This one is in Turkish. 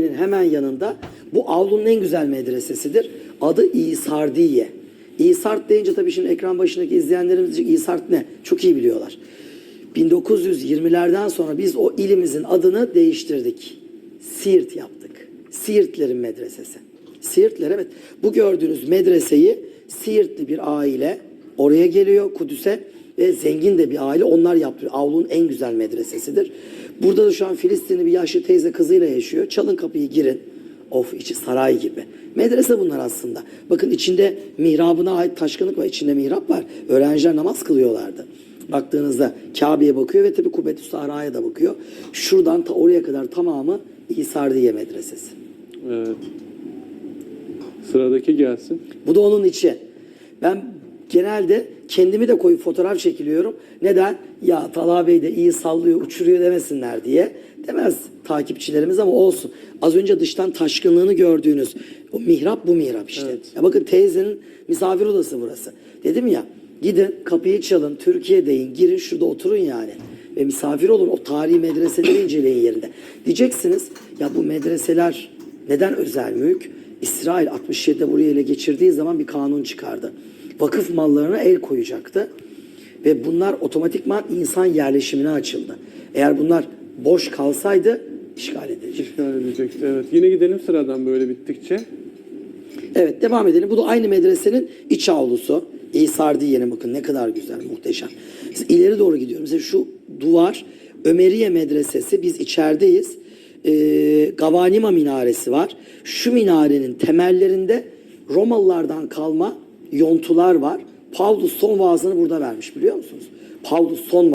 hemen yanında bu avlunun en güzel medresesidir. Adı İsardiye. İsart deyince tabii şimdi ekran başındaki izleyenlerimiz diyecek İsart ne? Çok iyi biliyorlar. 1920'lerden sonra biz o ilimizin adını değiştirdik. Siirt yaptık. Siirtlerin medresesi. Siirtler evet. Bu gördüğünüz medreseyi Siirtli bir aile oraya geliyor Kudüs'e ve zengin de bir aile onlar yaptırıyor. Avlunun en güzel medresesidir. Burada da şu an Filistinli bir yaşlı teyze kızıyla yaşıyor. Çalın kapıyı girin. Of içi saray gibi. Medrese bunlar aslında. Bakın içinde mihrabına ait taşkınlık var. İçinde mihrap var. Öğrenciler namaz kılıyorlardı. Baktığınızda Kabe'ye bakıyor ve tabi Kubbetü Sahra'ya da bakıyor. Şuradan ta oraya kadar tamamı İsardiye Medresesi. Evet. Sıradaki gelsin. Bu da onun içi. Ben genelde kendimi de koyup fotoğraf çekiliyorum. Neden? Ya Talha Bey de iyi sallıyor, uçuruyor demesinler diye. Demez takipçilerimiz ama olsun. Az önce dıştan taşkınlığını gördüğünüz o mihrap bu mihrap işte. Evet. Ya bakın teyzenin misafir odası burası. Dedim ya gidin kapıyı çalın Türkiye'deyin girin şurada oturun yani. Ve misafir olun o tarihi medreseleri inceleyin yerinde. Diyeceksiniz ya bu medreseler neden özel mülk? İsrail 67'de burayı ele geçirdiği zaman bir kanun çıkardı. Vakıf mallarına el koyacaktı. Ve bunlar otomatikman insan yerleşimine açıldı. Eğer bunlar boş kalsaydı işgal edilecek. İşgal edecekti. Evet. Yine gidelim sıradan böyle bittikçe. Evet devam edelim. Bu da aynı medresenin iç avlusu. İsardiye'nin bakın ne kadar güzel, muhteşem. Biz ileri doğru gidiyoruz. Mesela şu duvar Ömeriye Medresesi biz içerideyiz. Ee, Gavanima minaresi var. Şu minarenin temellerinde Romalılardan kalma yontular var. Pavlus son vaazını burada vermiş biliyor musunuz? Pavlus son